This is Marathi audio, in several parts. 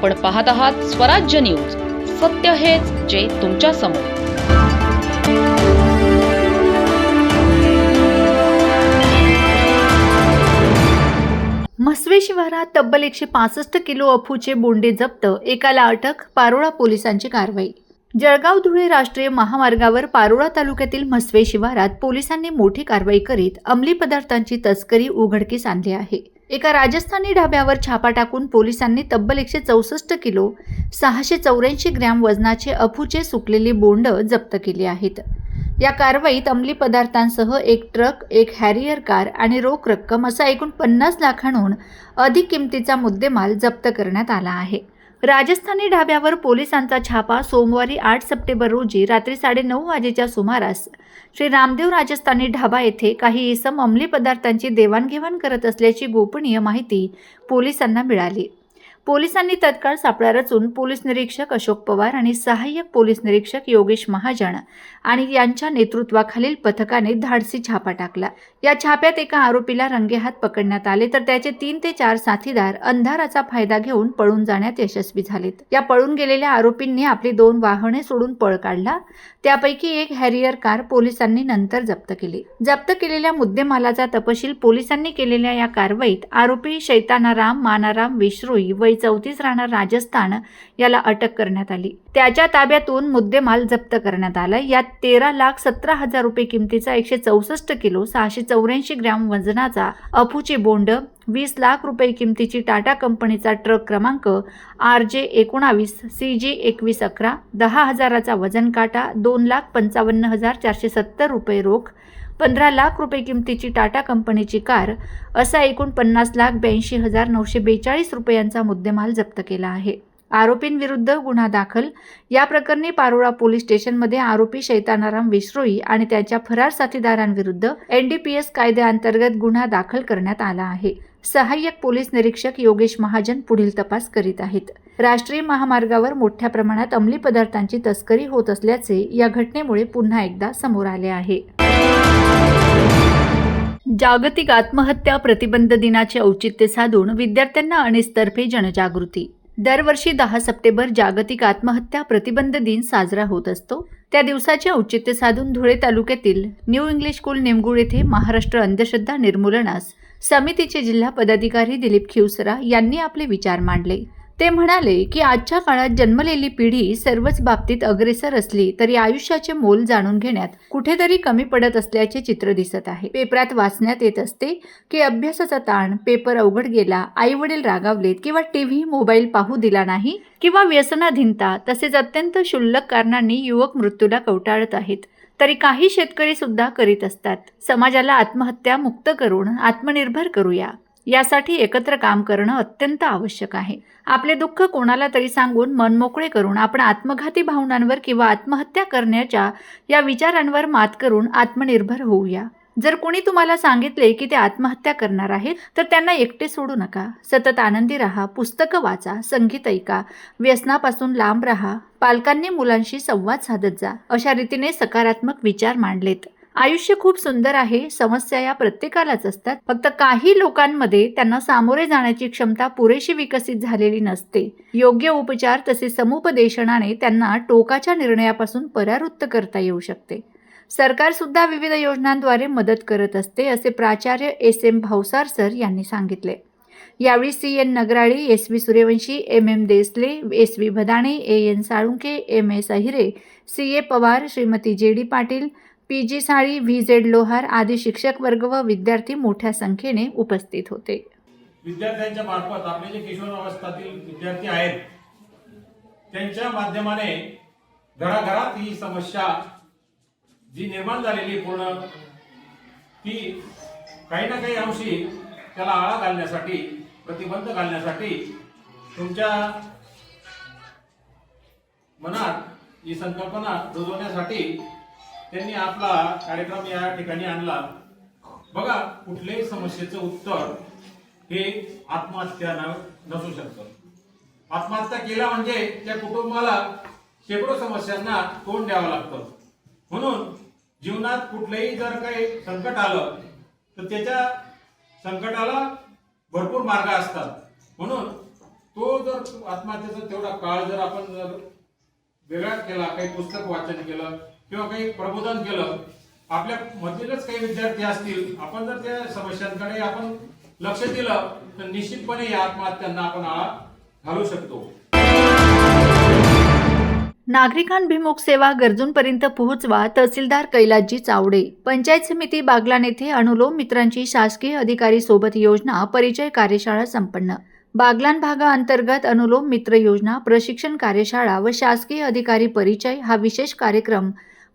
आपण पाहत आहात स्वराज्य न्यूज. सत्य हेच जे तुमच्यासमोर. म्हसवे शिवारात तब्बल एकशे पासष्ट किलो अफूचे बोंडे जप्त एकाला अटक पारोळा पोलिसांची कारवाई. जळगाव धुळे राष्ट्रीय महामार्गावर पारोळा तालुक्यातील म्हसवे शिवारात पोलिसांनी मोठी कारवाई करीत अंमली पदार्थांची तस्करी उघडकीस आणली आहे. एका राजस्थानी ढाब्यावर छापा टाकून पोलिसांनी तब्बल एकशे चौसष्ट किलो सहाशे चौऱ्याऐंशी ग्रॅम वजनाचे अफूचे सुकलेली बोंड जप्त केली आहेत. या कारवाईत अंमली पदार्थांसह एक ट्रक एक हॅरियर कार आणि रोख रक्कम असा एकूण पन्नास लाखांहून अधिक किमतीचा मुद्देमाल जप्त करण्यात आला आहे. राजस्थानी ढाब्यावर पोलिसांचा छापा सोमवारी आठ सप्टेंबर रोजी रात्री साडेनऊ वाजेच्या सुमारास. श्री रामदेव राजस्थानी ढाबा येथे काही इसम अंमली पदार्थांची देवाणघेवाण करत असल्याची गोपनीय माहिती पोलिसांना मिळाली. पोलिसांनी तत्काळ सापळा रचून पोलीस निरीक्षक अशोक पवार आणि सहाय्यक पोलीस निरीक्षक योगेश महाजन आणि यांच्या नेतृत्वाखालील पथकाने धाडसी छापा टाकला. या छाप्यात एका आरोपीला रंगेहात पकडण्यात आले तर त्याचे तीन ते चार साथीदार अंधाराचा फायदा घेऊन पळून जाण्यात यशस्वी झालेत. या पळून गेलेल्या आरोपींनी आपली दोन वाहने सोडून पळ काढला. त्यापैकी एक हॅरियर कार पोलिसांनी नंतर जप्त केली. जप्त केलेल्या मुद्देमालाचा तपशील पोलिसांनी केलेल्या या कारवाईत आरोपी शैतानाराम मानाराम विश्रोई वय चौतीस राहणार राजस्थान याला अटक करण्यात आली. त्याच्या ताब्यातून मुद्देमाल जप्त करण्यात आला. यात तेरा लाख सतरा हजार रुपये किमतीचा एकशे चौसष्ट किलो सहाशे चौऱ्याऐंशी ग्रॅम वजनाचा अफूचे बोंड वीस लाख रुपये किमतीची टाटा कंपनीचा ट्रक क्रमांक आर जे एकोणावीस सी जी एकवीस अकरा दहा हजाराचा वजन काटा दोन लाख पंचावन्न हजार चारशे सत्तर रुपये रोख पंधरा लाख रुपये किमतीची टाटा कंपनीची कार असा एकूण पन्नास लाख ब्याऐंशी हजार नऊशे बेचाळीस रुपयांचा मुद्देमाल जप्त केला आहे. आरोपींविरुद्ध गुन्हा दाखल. या प्रकरणी पारोळा पोलीस स्टेशनमध्ये आरोपी शैतानाराम विश्रोई आणि त्याच्या फरार साथीदारांविरुद्ध एनडीपीएस कायद्याअंतर्गत गुन्हा दाखल करण्यात आला आहे. सहाय्यक पोलीस निरीक्षक योगेश महाजन पुढील तपास करीत आहेत. राष्ट्रीय महामार्गावर मोठ्या प्रमाणात अंमली पदार्थांची तस्करी होत असल्याचे या घटनेमुळे पुन्हा एकदा समोर आले आहे. जागतिक आत्महत्या प्रतिबंध दिनाचे औचित्य साधून विद्यार्थ्यांना अनिसतर्फे जनजागृती. दरवर्षी दहा सप्टेंबर जागतिक आत्महत्या प्रतिबंध दिन साजरा होत असतो. त्या दिवसाचे औचित्य साधून धुळे तालुक्यातील न्यू इंग्लिश स्कूल निमगुळ येथे महाराष्ट्र अंधश्रद्धा निर्मूलनास समितीचे जिल्हा पदाधिकारी दिलीप खिवसरा यांनी आपले विचार मांडले. ते म्हणाले की आजच्या काळात जन्मलेली पिढी सर्वच बाबतीत अग्रेसर असली तरी आयुष्याचे मोल जाणून घेण्यात कुठेतरी कमी पडत असल्याचे चित्र दिसत आहे. पेपरात वाचण्यात येत असते की अभ्यासाचा ताण पेपर अवघड गेला आई वडील रागावलेत किंवा टीव्ही मोबाईल पाहू दिला नाही किंवा व्यसनाधीनता तसेच अत्यंत क्षुल्लक कारणांनी युवक मृत्यूला कवटाळत आहेत तरी काही शेतकरी सुद्धा करीत असतात. समाजाला आत्महत्या मुक्त करून आत्मनिर्भर करूया. यासाठी एकत्र काम करणं अत्यंत आवश्यक आहे. आपले दुःख कोणाला तरी सांगून मन मोकळे करून आपण आत्मघाती भावनांवर किंवा आत्महत्या करण्याच्या या विचारांवर मात करून आत्मनिर्भर होऊया. जर कोणी तुम्हाला सांगितले की ते आत्महत्या करणार आहेत तर त्यांना एकटे सोडू नका. सतत आनंदी राहा पुस्तकं वाचा संगीत ऐका व्यसनापासून लांब राहा पालकांनी मुलांशी संवाद साधत जा अशा रीतीने सकारात्मक विचार मांडलेत. आयुष्य खूप सुंदर आहे समस्या या प्रत्येकालाच असतात. फक्त काही लोकांमध्ये त्यांना सामोरे जाण्याची क्षमता पुरेशी विकसित झालेली नसते. योग्य उपचार तसेच समुपदेशनाने त्यांना टोकाच्या निर्णयापासून परावृत्त करता येऊ शकते. सरकार सुद्धा विविध योजनांद्वारे मदत करत असते असे प्राचार्य एस एम भावसार सर यांनी सांगितले. यावेळी C N Nagrale S V Suryavanshi M M Desale S V Bhadane A N Salunke M S Ahire C A Pawar Shrimati J D Patil P G Sali V Z Lohar आदी शिक्षक वर्ग व विद्यार्थी मोठ्या संख्येने उपस्थित होते. विद्यार्थ्यांच्या मार्फत आपले जे किशोरावस्थातील विद्यार्थी आहेत त्यांच्या माध्यमाने घराघरात ही समस्या जी निर्माण झालेली पूर्ण ती काही ना काही अंशी त्याला आळा घालण्यासाठी प्रतिबंध घालण्यासाठी तुमच्या मनात ही संकल्पना रुजवण्यासाठी त्यांनी आपला कार्यक्रम या ठिकाणी आणला. बघा कुठल्याही समस्येचं उत्तर हे आत्महत्या नसू शकतं. आत्महत्या केला म्हणजे त्या कुटुंबाला शेकडो समस्यांना तोंड द्यावं लागतं. म्हणून जीवनात कुठलंही जर काही संकट आलं तर त्याच्या संकटाला भरपूर मार्ग असतात. म्हणून तो जर आत्महत्येचा तेवढा काळ जर आपण जर वेगळा केला काही पुस्तक वाचन केलं किंवा काही प्रबोधन केलं आपल्या मधीलच काही विद्यार्थी असतील आपण जर त्या समस्यांकडे आपण लक्ष दिलं तर निश्चितपणे या आत्महत्यांना आपण आळा घालू शकतो. नागरिकांभिमुख सेवा गरजूंपर्यंत पोहोचवा तहसीलदार कैलासजी चावडे पंचायत समिती बागलान येथे अनुलोम मित्रांची शासकीय अधिकारी सोबत योजना परिचय कार्यशाळा संपन्न. बागलान भागाअंतर्गत अनुलोम मित्र योजना प्रशिक्षण कार्यशाळा व शासकीय अधिकारी परिचय हा विशेष कार्यक्रम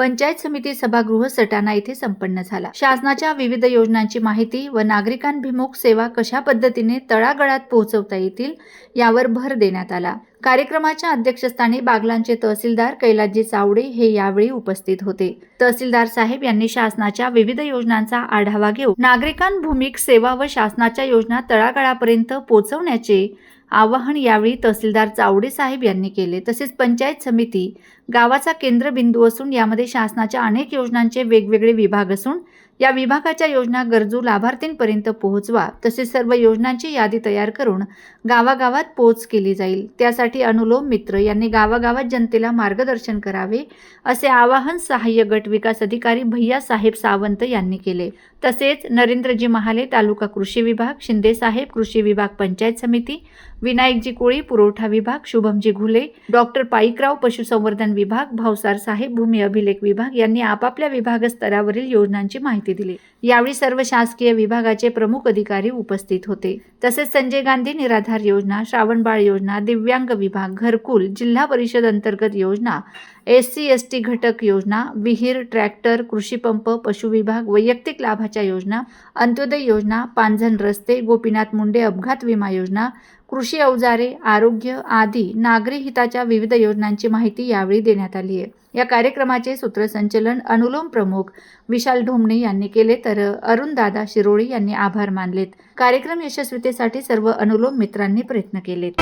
पंचायत समिती सभागृह सटाणा येथे संपन्न झाला. शासनाच्या विविध योजनांची माहिती व नागरिकांभिमुख सेवा कशा पद्धतीने तळागळात पोहोचवता येतील यावर भर देण्यात आला. कार्यक्रमाच्या अध्यक्षस्थानी बागलांचे तहसीलदार कैलासजी चावडे हे यावेळी उपस्थित होते. तहसीलदार साहेब यांनी शासनाच्या विविध योजनांचा आढावा घेऊन नागरिकांभूमिक सेवा व शासनाच्या योजना तळागाळापर्यंत पोहोचवण्याचे आवाहन यावेळी तहसीलदार चावडे साहेब यांनी केले. तसेच पंचायत समिती गावाचा केंद्रबिंदू असून यामध्ये शासनाच्या अनेक योजनांचे वेगवेगळे विभाग असून या विभागाच्या योजना गरजू लाभार्थींपर्यंत पोहोचवा तसेच सर्व योजनांची यादी तयार करून गावागावात पोच केली जाईल. त्यासाठी अनुलोम मित्र यांनी गावागावात जनतेला मार्गदर्शन करावे असे आवाहन सहाय्य गट विकास अधिकारी भैया साहेब सावंत यांनी केले. तसेच नरेंद्रजी महाले तालुका कृषी विभाग शिंदे साहेब कृषी विभाग पंचायत समिती विनायकजी कोळी पुरवठा विभाग शुभमजी घुले डॉक्टर पाईकराव पशुसंवर्धन विभाग भावसार साहेब भूमी अभिलेख विभाग यांनी आपापल्या विभाग स्तरावरील योजनांची माहिती दिली. यावेळी सर्व शासकीय विभागाचे प्रमुख अधिकारी उपस्थित होते. तसेच संजय गांधी निराधार योजना श्रावणबाळ योजना दिव्यांग विभाग घरकुल जिल्हा परिषद अंतर्गत योजना एस सी एस टी घटक योजना विहीर ट्रॅक्टर कृषीपंप पशु विभाग वैयक्तिक लाभाच्या योजना अंत्योदय योजना पांझन रस्ते गोपीनाथ मुंडे अपघात विमा योजना कृषी अवजारे आरोग्य आदी नागरी हिताच्या विविध योजनांची माहिती यावेळी देण्यात आली आहे. या कार्यक्रमाचे सूत्रसंचलन अनुलोम प्रमुख विशाल ढोमणे यांनी केले तर अरुण दादा शिरोळी यांनी आभार मानलेत. कार्यक्रम यशस्वीतेसाठी सर्व अनुलोम मित्रांनी प्रयत्न केलेत.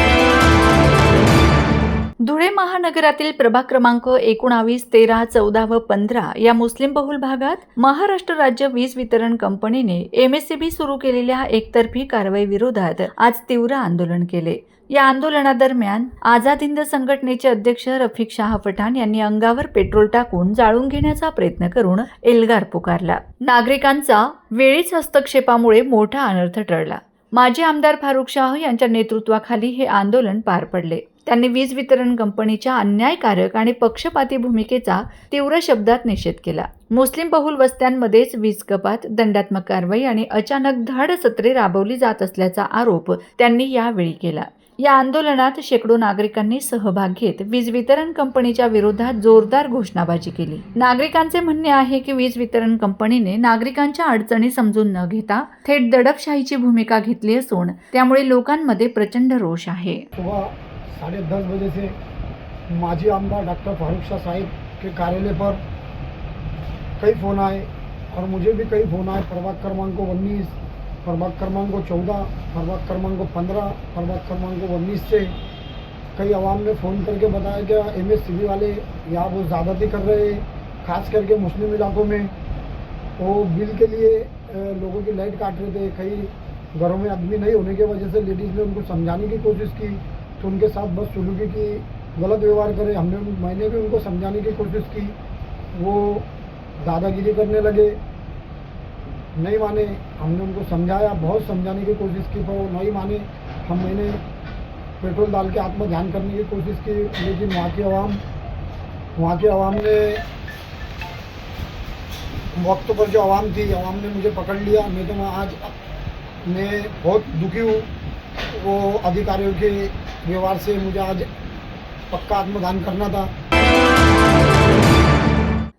धुळे महानगरातील प्रभाग क्रमांक एकोणावीस तेरा चौदा व पंधरा या मुस्लिम बहुल भागात महाराष्ट्र राज्य वीज वितरण कंपनीने एमएससीबी सुरू केलेल्या एकतर्फी कारवाई विरोधात आज तीव्र आंदोलन केले. या आंदोलनादरम्यान आझाद हिंद संघटनेचे अध्यक्ष रफिक शाह पठाण यांनी अंगावर पेट्रोल टाकून जाळून घेण्याचा प्रयत्न करून एल्गार पुकारला. नागरिकांचा वेळीच हस्तक्षेपामुळे मोठा अनर्थ टळला. माजी आमदार फारुख शाह यांच्या नेतृत्वाखाली हे आंदोलन पार पडले. त्यांनी वीज वितरण कंपनीच्या अन्यायकारक आणि पक्षपाती भूमिकेचा तीव्र शब्दात निषेध केला. मुस्लिम बहुल वस्त्यांमध्येच वीज कपात दंडात्मक कारवाई आणि अचानक धाड सत्रे राबवली जात असल्याचा आरोप त्यांनी यावेळी केला. या आंदोलनात शेकडो नागरिकांनी सहभाग घेत वीज वितरण कंपनीच्या विरोधात जोरदार घोषणाबाजी केली. नागरिकांचे म्हणणे आहे की वीज वितरण कंपनीने नागरिकांच्या अडचणी समजून न घेता थेट दडपशाहीची भूमिका घेतली असून त्यामुळे लोकांमध्ये प्रचंड रोष आहे. साढ़े दस बजे से माजी आमदार डॉक्टर फारूक शाह साहिब के कार्यालय पर कई फ़ोन आए और मुझे भी कई फ़ोन आए। प्रभाग क्रमांक उन्नीस प्रभाग क्रमांक चौदह प्रभाग क्रमांक पंद्रह प्रभाग क्रमांक उन्नीस से कई आवाम ने फ़ोन करके बताया कि एम एस वाले यहाँ वो ज़्यादती कर रहे हैं, खास करके मुस्लिम इलाकों में। वो बिल के लिए लोगों की लाइट काट रहे थे। कई घरों में आदमी नहीं होने की वजह से लेडीज़ ने उनको समझाने की कोशिश की। तो उनके साथ बस सुलूकी की गलत व्यवहार करे। हमने मैंने भी उनको समझाने की कोशिश की। वो दादागिरी करने लगे। नहीं माने, हमने उनको समझाया, बहुत समझाने की कोशिश की, पर वो नहीं माने। हम मैंने पेट्रोल डाल के आत्म ध्यान करने की कोशिश की, लेकिन वहाँ की आवाम वहाँ की आवाम ने वक्त पर जो आवाम थी, आवाम ने मुझे पकड़ लिया। मैं तो आज मैं बहुत दुखी हूँ। वो अधिकारियों के व्यवहार से मुझे आज पक्का आत्मदान करना था।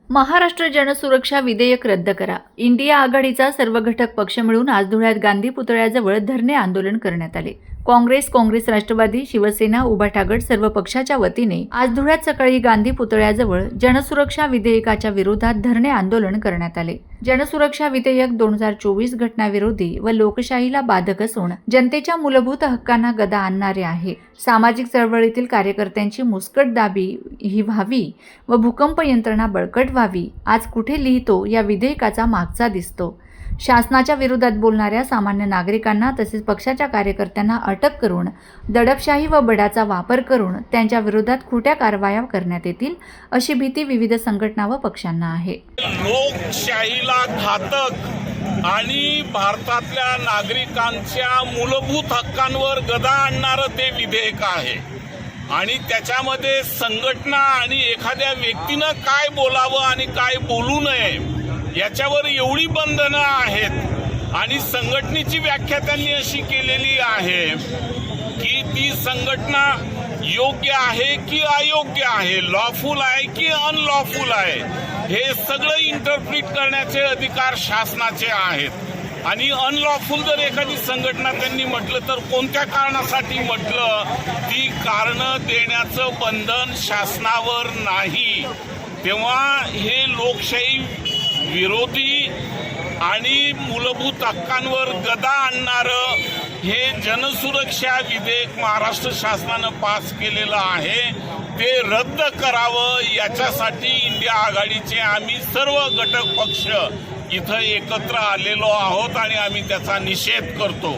महाराष्ट्र जनसुरक्षा विधेयक रद्द करा. इंडिया आघाडीचा सर्व घटक पक्ष मिळून आज धुळ्यात गांधी पुतळ्याजवळ धरणे आंदोलन करण्यात आले. काँग्रेस काँग्रेस राष्ट्रवादी शिवसेना उभाठागड सर्व पक्षाच्या वतीने आज धुळ्यात सकाळी गांधी पुतळ्याजवळ जनसुरक्षा विधेयकाच्या विरोधात धरणे आंदोलन करण्यात आले. जनसुरक्षा विधेयक दोन हजार चोवीस घटनाविरोधी व लोकशाहीला बाधक असून जनतेच्या मूलभूत हक्कांना गदा आणणारे आहे. सामाजिक चळवळीतील कार्यकर्त्यांची मुस्कट दाबी ही व्हावी व भूकंप यंत्रणा बळकट व्हावी आज कुठे लिहितो या विधेयकाचा मागचा दिसतो. शासनाच्या विरोधात बोलणाऱ्या सामान्य नागरिकांना तसेच पक्षाच्या कार्यकर्त्यांना अटक करून दडपशाही व बडाचा वापर करून त्यांच्या विरोधात खोट्या कारवाया करण्यात येतील अशी भीती विविध संघटना व पक्षांना आहे. लोकशाहीला घातक आणि भारतातल्या नागरिकांच्या मूलभूत हक्कांवर गदा आणणारं ते विधेयक आहे. आणि त्याच्यामध्ये संघटना आणि एखाद्या व्यक्तीनं काय बोलावं आणि काय बोलू नये याच्यावर एवढी बंधनं आहेत आणि संघटनेची व्याख्या त्यांनी अशी केलेली आहे की ती संघटना योग्य आहे की अयोग्य आहे? लॉफुल आहे की अनलॉफुल आहे? हे सगळं इंटरप्रिट करण्याचे अधिकार शासनाचे आहेत. आणि अनलॉफुल जर एखादी संघटना त्यांनी म्हटलं तर कोणत्या कारणासाठी म्हटलं? ती कारणं देण्याचं बंधन शासनावर नाही. तेव्हा हे लोकशाही विरोधी आणि मूलभूत हक्कांवर गदा आणणारं हे जनसुरक्षा विधेयक महाराष्ट्र शासनानं पास केलेलं आहे. ते रद्द करावं याच्यासाठी इंडिया आघाडीचे आम्ही सर्व घटक पक्ष इथं एकत्र आलेलो आहोत आणि आम्ही त्याचा निषेध करतो.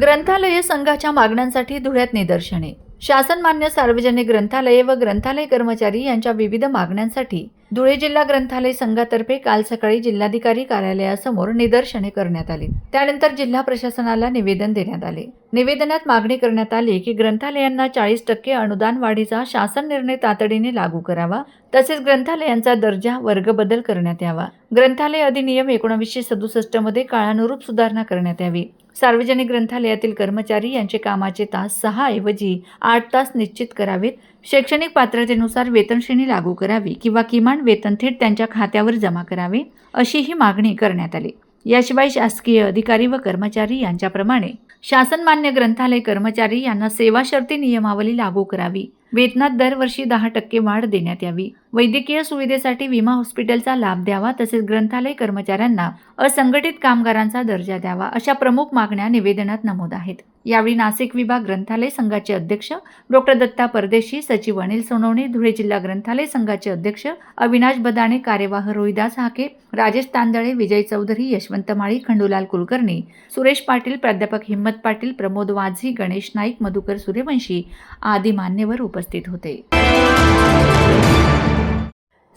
ग्रंथालय संघाच्या मागण्यांसाठी धुळ्यात निदर्शने. शासनमान्य सार्वजनिक ग्रंथालये व ग्रंथालय कर्मचारी यांच्या विविध मागण्यांसाठी धुळे जिल्हा ग्रंथालय संघातर्फे काल सकाळी जिल्हाधिकारी कार्यालयासमोर निदर्शने करण्यात आली. त्यानंतर जिल्हा प्रशासनाला निवेदन देण्यात आले. निवेदनात मागणी करण्यात आली की ग्रंथालयांना चाळीस टक्के अनुदान वाढीचा शासन निर्णय तातडीने लागू करावा तसेच ग्रंथालयांचा दर्जा वर्ग बदल करण्यात यावा. ग्रंथालय अधिनियम एकोणीसशे सदुसष्टमध्ये काळानुरूप सुधारणा करण्यात यावी. सार्वजनिक ग्रंथालयातील कर्मचारी यांचे कामाचे तास सहा ऐवजी आठ तास निश्चित करावेत. शैक्षणिक पात्रतेनुसार वेतनश्रेणी लागू करावी किंवा किमान वेतन थेट त्यांच्या खात्यावर जमा करावे अशी ही मागणी करण्यात आली. याशिवाय शासकीय अधिकारी व कर्मचारी यांच्याप्रमाणे शासनमान्य ग्रंथालय कर्मचारी यांना सेवा शर्ती नियमावली लागू करावी. वेतनात दरवर्षी दहा टक्के वाढ देण्यात यावी. वैद्यकीय सुविधेसाठी विमा हॉस्पिटलचा लाभ द्यावा तसेच ग्रंथालय कर्मचाऱ्यांना असंघटित कामगारांचा दर्जा द्यावा अशा प्रमुख मागण्या निवेदनात नमूद आहेत. यावेळी नाशिक विभाग ग्रंथालय संघाचे अध्यक्ष डॉक्टर दत्ता परदेशी सचिव अनिल सोनवणे धुळे जिल्हा ग्रंथालय संघाचे अध्यक्ष अविनाश बदाणे कार्यवाह रोहिदास हाके राजेश तांदळे विजय चौधरी यशवंत माळी खंडूलाल कुलकर्णी सुरेश पाटील प्राध्यापक हिम्मत पाटील प्रमोद वाझी गणेश नाईक मधुकर सूर्यवंशी आदी मान्यवर उपस्थित होते.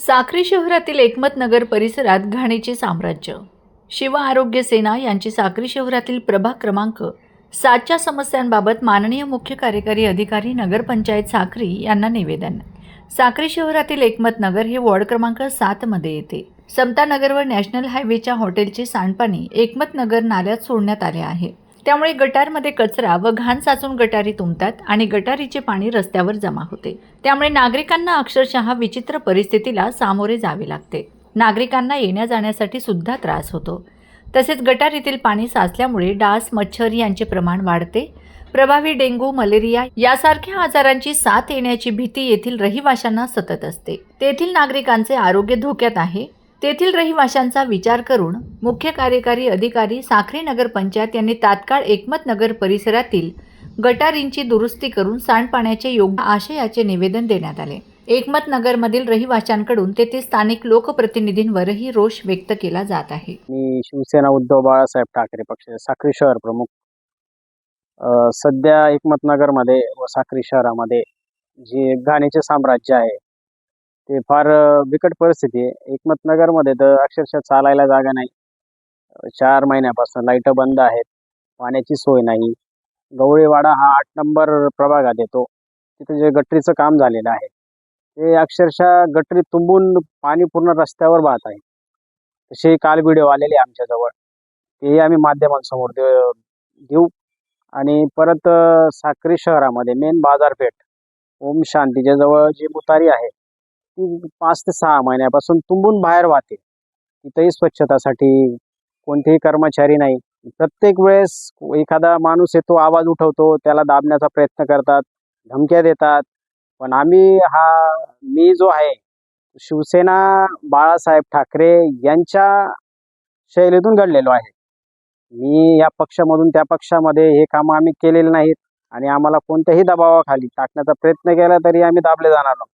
साक्री शहरातील एकमत नगर परिसरात घाणीचे साम्राज्य. शिव आरोग्य सेना यांची साक्री शहरातील प्रभाग क्रमांक सातच्या समस्यांबाबत माननीय मुख्य कार्यकारी अधिकारी नगरपंचायत साक्री यांना निवेदन. साक्री शहरातील एकमत नगर हे वॉर्ड क्रमांक सातमध्ये येते. समता नगरवर व नॅशनल हायवेच्या हॉटेलचे सांडपाणी एकमत नगर नाल्यात सोडण्यात आले आहे. त्यामुळे गटारमध्ये कचरा व घाण साचून गटारी तुंबतात आणि गटारीचे पाणी रस्त्यावर जमा होते. त्यामुळे नागरिकांना अक्षरशः विचित्र परिस्थितीला सामोरे जावे लागते. नागरिकांना येण्या जाण्यासाठी सुद्धा त्रास होतो. तसेच गटारीतील पाणी साचल्यामुळे डास मच्छर यांचे प्रमाण वाढते. प्रभावी डेंग्यू मलेरिया यासारख्या आजारांची साथ येण्याची भीती येथील रहिवाशांना सतत असते. तेथील नागरिकांचे आरोग्य धोक्यात आहे. तेथील रहिवाशांचा विचार करून मुख्य कार्यकारी अधिकारी साखरे नगर पंचायत यांनी तात्काळ एकमत नगर परिसरातील गटारींची दुरुस्ती करून सांडपाण्याचे योग्य आशयाचे निवेदन देण्यात आले. एकमत नगरमधील रहिवाशांकडून तेथे स्थानिक लोकप्रतिनिधींवरही रोष व्यक्त केला जात आहे. मी शिवसेना उद्धव बाळासाहेब ठाकरे पक्ष साखरी शहर प्रमुख. सध्या सध्या एकमतनगरमध्ये व साखरी शहरामध्ये जे घाणीचे साम्राज्य आहे ते फार बिकट परिस्थिती आहे. एकमतनगरमध्ये तर अक्षरशः चालायला जागा नाही. चार महिन्यापासून लाइट बंद आहेत. पाण्याची सोय नाही. गवळीवाडा हा आठ नंबर प्रभागात येतो. तिथे जे गटरीचं काम झालेलं आहे ते अक्षरशः गटरी तुंबून पाणी पूर्ण रस्त्यावर वाहत आहे. तसे काल व्हिडिओ आलेले आमच्याजवळ. तेही आम्ही माध्यमांसमोर दे- देऊ. आणि परत साक्री शहरामध्ये मेन बाजारपेठ ओम शांतीच्या जवळ जी मुतारी आहे ती पाच ते सहा महिन्यापासून तुंबून बाहेर वाहते. तिथेही स्वच्छतासाठी कोणतेही कर्मचारी नाही. प्रत्येक वेळेस एखादा माणूस येतो आवाज उठवतो त्याला दाबण्याचा प्रयत्न करतात धमक्या देतात. पण आम्ही हा मी जो आहे शिवसेना बाळासाहेब ठाकरे यांच्या शैलीतून घडलेलो आहे. मी या पक्षामधून त्या पक्षामध्ये हे कामं आम्ही केलेले नाहीत आणि आम्हाला कोणत्याही दबावाखाली टाकण्याचा प्रयत्न केला तरी आम्ही दाबले जाणार नाही